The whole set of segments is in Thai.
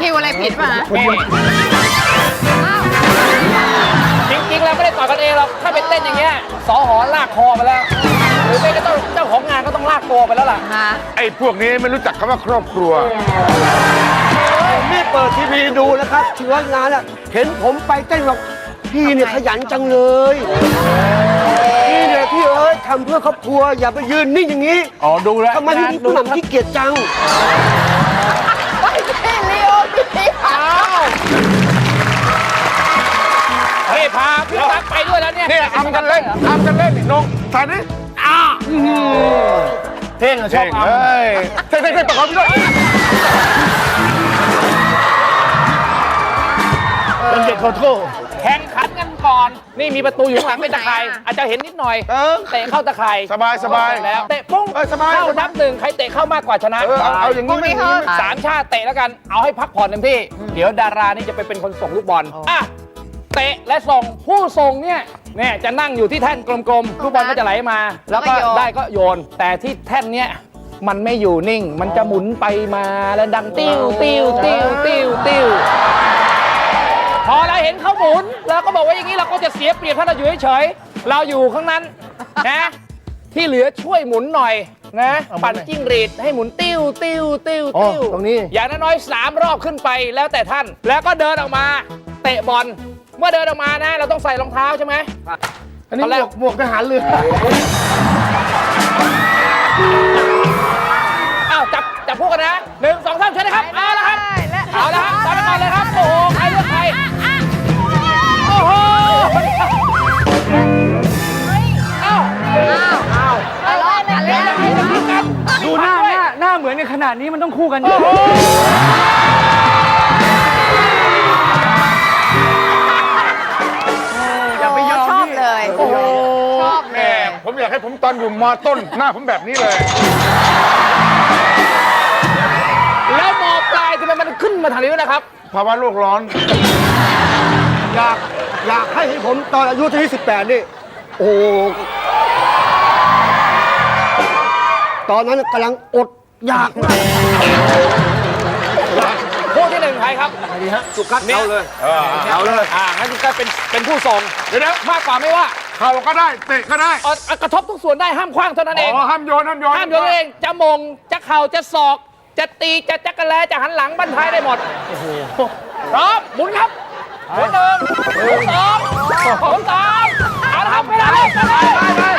คิวอะไรผิดป่จริงๆแล้ไม่ได้ต่อยกันเองหรอกถ้าเป็นเต้นอย่างเงี้ยสอหอลากคอไปแล้ว หรือไม่ก็ต้องเจ้าของงานก็ต้องลากตัวไปแล้วล่ะ ฮะไอ้พวกนี้ไม่รู้จักคำว่าครอบครัว ผมไม่เปิดทีวีดูนะครับที่ว่างานอะเห็นผมไปเต้นหรอกพี่เนี่ยขยันจังเลยพี่เนี่ยพี่เอ้ยทำเพื่อครอบครัวอย่าไปยืนนิ่งอย่างนี้อ๋อดูแล้วทำไมพี่หนุ่มขี้เกียจจัง พาพี่ตั๊กไปด้วยแล้วเนี่ย เนี่อำกันเล่นอำกันเล่นนี่นกใส่นี่อ้าเท่งอะชอบอำเฮ้ยเท่งเท่งเท่งประกอบพี่ด้วยเป็นเด็กโคตแข่งขันกันก่อน นี่มีประตูอยู่ข้างหลังเป็นตะไคร่อาจจะเห็นนิดหน่อยเตะเข้าตะไคร่สบายสบายแล้วเตะปุ้งเข้านับหนึ่งใครเตะเข้ามากกว่าชนะเอาอย่างนี้สามชาติเตะแล้วกันเอาให้พักผ่อนเต็มที่ เดี๋ยวดารานี่จะไปเป็นคนส่งลูกบอลอะ เตะและส่งผู้ส่งเนี่ยเนี่ยจะนั่งอยู่ที่แท่นกลมๆลูกบอลก็จะไหลมา แล้วก็ได้ก็โยน แต่ที่แท่นเนี่ยมันไม่อยู่นิ่ง มันจะหมุนไปมาแล้วดังติ้วติ้วติ้วติ้วติ้วพอเราเห็นเขาหมุนเราก็บอกว่าอย่างนี้เราก็จะเสียเปรียบถ้าเราอยู่เฉยเราอยู่ข้างนั้นนะที่เหลือช่วยหมุนหน่อยนะปั่นจิ้งหรีดให้หมุนติ้วติ้วติ้วติ้ว อย่างน้อยๆสามรอบขึ้นไปแล้วแต่ท่าน แล้วก็เดินออกมา เตะบอล เมื่อเดินออกมานะ เราต้องใส่รองเท้าใช่ไหม อันนี้หแรมก วกหมวกทหารเรืออ้าวจับจับคู่กันนะหนึ่งสองสามเชิญนะครับเอาละครับเอาละครับตามไปก่นเลยครับโอ้โหใครเลือกใครโอ้โหเอ้าดูหน้าหน้าหน้าเหมือนกันขนาดนี้มันต้องคู่กันอ้โหากให้ผมตอนอยู่มต้น หน้าผมแบบนี้เลย แล้วมอปลายทำไมมันขึ้นมาทางนี้นะครับ ภาวะโลกร้อน อยากอยากให้ผมตอนอายุที่18นี่ โอ้ตอนนั้นกำลังอดอยากมากคู่ที่หนึ่งใครครับสุกัดเอาเลย เอาเลย อ่างั้นสุกัดเป็นเป็นผู้ส่งเดี๋ยวนะมากกว่าไม่ว่า เข่าก็ได้เตะก็ได้กระทบทุกส่วนได้ห้ามขว้างเท่านั้นเองห้ามโยนห้ามโยนห้ามโยนเอง จะมง จะเข่า จะศอก จะตี จะจักระแลจะหันหลังบันท้ายได้หมดพร้อมหมุนครับหมุนหนึ่งหมุนสองหมุนสามเอาละครับไปเลยไปเลย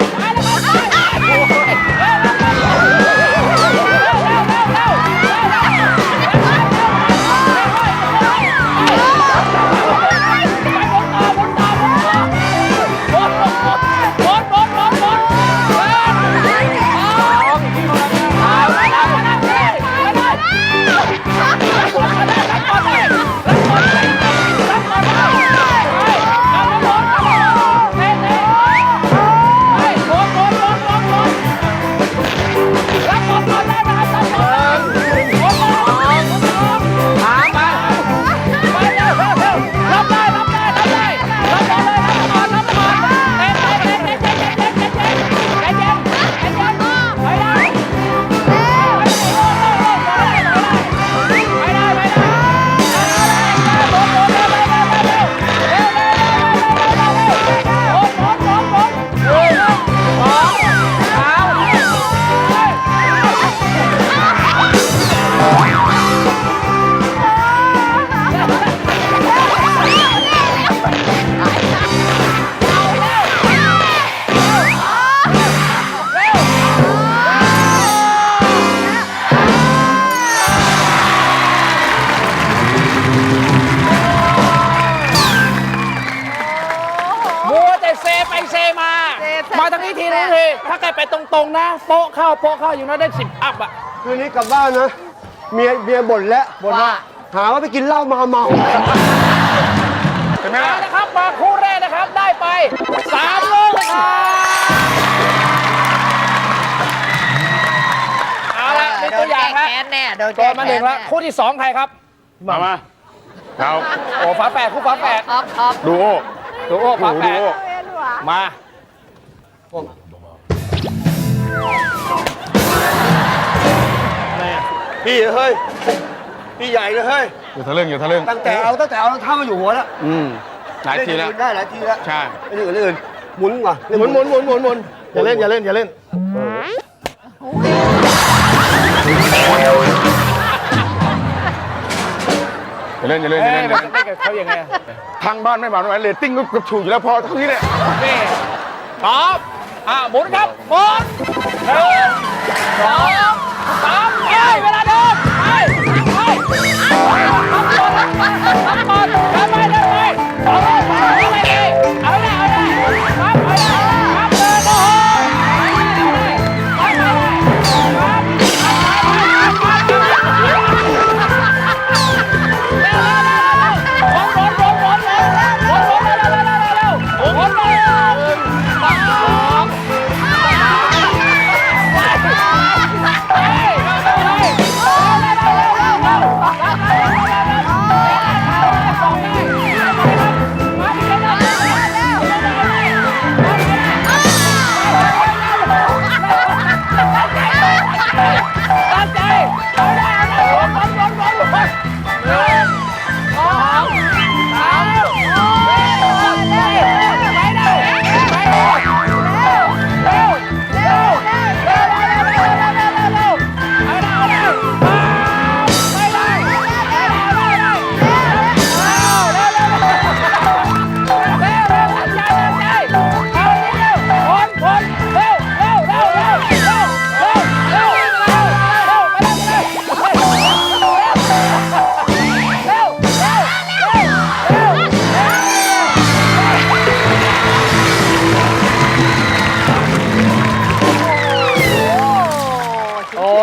ทางนี้ทีนู้นทีถ้าแกไปตรงๆนะโป๊ะเข้าโป๊ะเข้าอยู่นั้นได้สิบอัพอะคืนนี้กลับบ้านนะ เมียเมียบ่นแล้วบนว่า หาว่าไปกินเหล้ามาเมาเห็นไหมเอาล่ะละครับมาคู่แรกนะครับได้ไปสามลูกเลยครับเอาละเป็นโดตัวนอย่างแก้ครับแค้นแน่โดนโดแก้นมาหนึ่งแล้วแค้คู่ที่สองใครครับมามาเราโอ้ฝาแฝดคู่ฝาแฝดออ พวกพี่ะพี่เฮ้ย พี่ใหญ่เลยเฮ้ย อย่าทะลึ่งอย่าทะลึ่งตั้งแต่เอาตั้งแต่เอาเท่ามาอยู่หัวแล้วอืมหลายทีแล้วได้หลายทีแล้วใช่ ไอ้นี่ตื่นอื่นหมุนว่ะหมุนหมุนหมุนหมุนหมุนอย่าเล่นอย่าเล่นอย่าเล่น อย่าเล่นอย่าเล่นอย่าเล่นอย่าเล่นเล่นกับเขาอย่างไงทางบ้านไม่หวานไหวเรตติ้งก็กระฉูดอยู่แล้วพอเท่านี้แหละ นี่ป๊อป อะหมุนครับหมุนหนึ่งสอง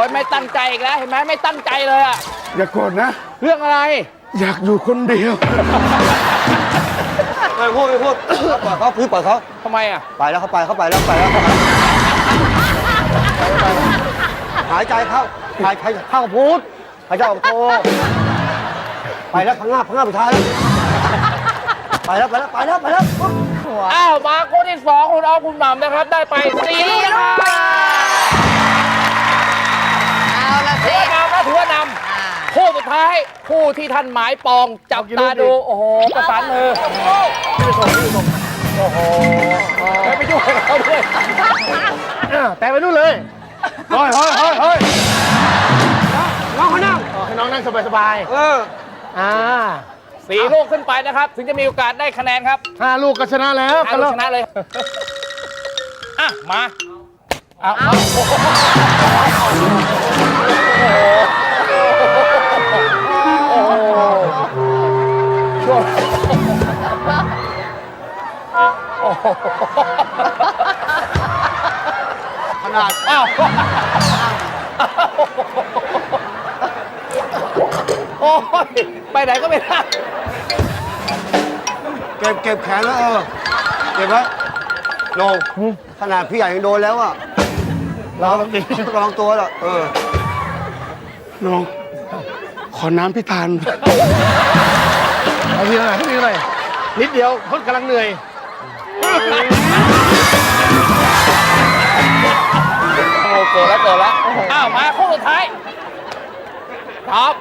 ยไม่ตั้งใจอีกแล้วเห็นไหมไม่ตั้งใจเลยอะอย่าโกรธนะ เรื่องอะไร อยากอยู่คนเดียว ไม่พูดไม่พูดปล่อยเขาพื้นปล่อยเขาทำไมอะไปแล้วเขาไปเขาไปแล้วไปแล้วเขาไปหายใจเข้าหายใจเข้าพูดหายใจออกโตไปแล้วพังงาบพังงาบสุดท้ายแล้วไปแล้วไปแล้วไปแล้วไปแล้ว อ้าวมาคู่ที่สองคุณออฟคุณหม่ำนะครับ ได้ไปสี่ลูกนะครับ เอาละถืสิอว่านำนะถือว่านอ่าำคู่สุดท้ายคู่ที่ท่านหมายปองจับตาดูโอ้โหประสานมือโอ้โหไม่ไปยุ่งกับเขาด้วยอะแต่ไปนู่นเลยเฮ้ยเฮ้ยเฮ้ยเฮ้ยน้องเขานั่งอ๋อให้น้องนั่งสบายเออๆอ่าสี่ลูกขึ้นไปนะครับ ถึงจะมีโอกาสได้คะแนนครับห้าลูกก็ชนะแล้วอากันลูแล้กวชนะเลยอะมาเอาเอาโอ้โหช่วง ขนาด อ้าว โอ้ยไปไหนก็ไม่ได้ เก็บเก็บแขนแล้วเออ เก็บไว้โหนงขนาดพี่ใหญ่ยังโดนแล้วอะเราต้องกินต้องระวังตัวหรอกเออ น้อง ขอน้ำพิธานเอาทีละหน่อยทีละหน่อยนิดเดียวเขากำลังเหนื่อยโอ้โหเกิดแล้วเกิดแล้วอ้าวมาคู่สุดท้ายครับ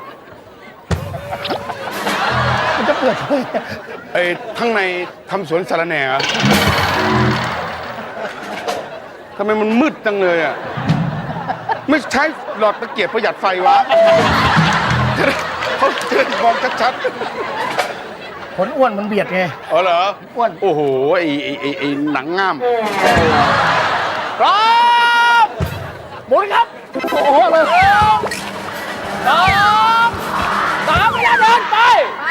มันจะเปิดเลยไอ้ข้างในทำสวนสาระแหน่เหรอทำไมมันมืดจังเลยอะ ไม่ใช้หลอดตะเกียบประหยัดไฟวะจะได้เขาจะได้มองชัดผลอ้วนมันเบียดไง ๆอ๋อเหรออ้วน โอ้โหไอ้ไอ้ไอ้ไอ้หนังง่าม พร้อมหมุนครับโอ้โหเลยสองสามเวลาเดินไป ไป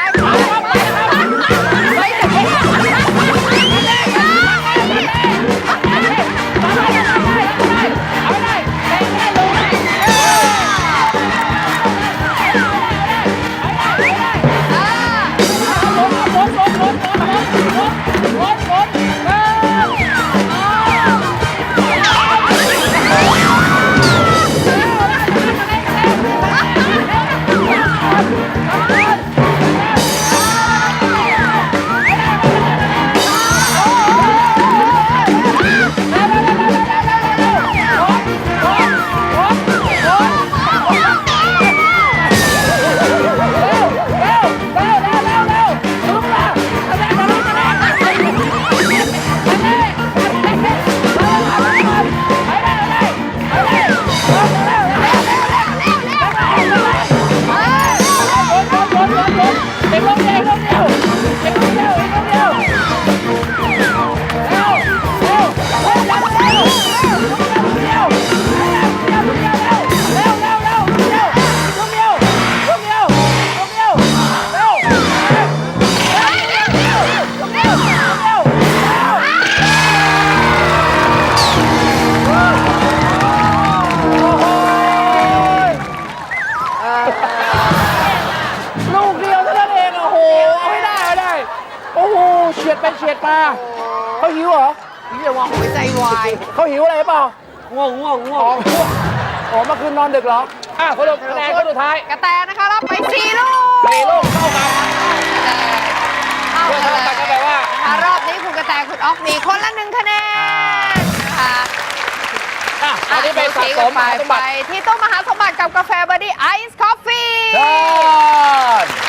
เขาหิวอะไรหรือเปล่าง่วงง่วงง่วอ๋องง่วงอ๋อเมื่อคืนนอนดึกเหรออะสรุปคะแนนก็สุดท้ายกระแตนะคะรับไปสี่ลูกสี่ลูกเท่ากันเท่าเพื่อกันเท่าเลกันก็ยแปลว่า นะคะรอบนี้คุณกระแตคุณออฟมีคนละหนึ่งคะแนนนะคะอะตอนนี้ไปสะสมไปมหาสมไปบัติที่ตู้มหาสมบัติกับกาแฟบอดี้ไอซ์คอฟฟี่ เชิญ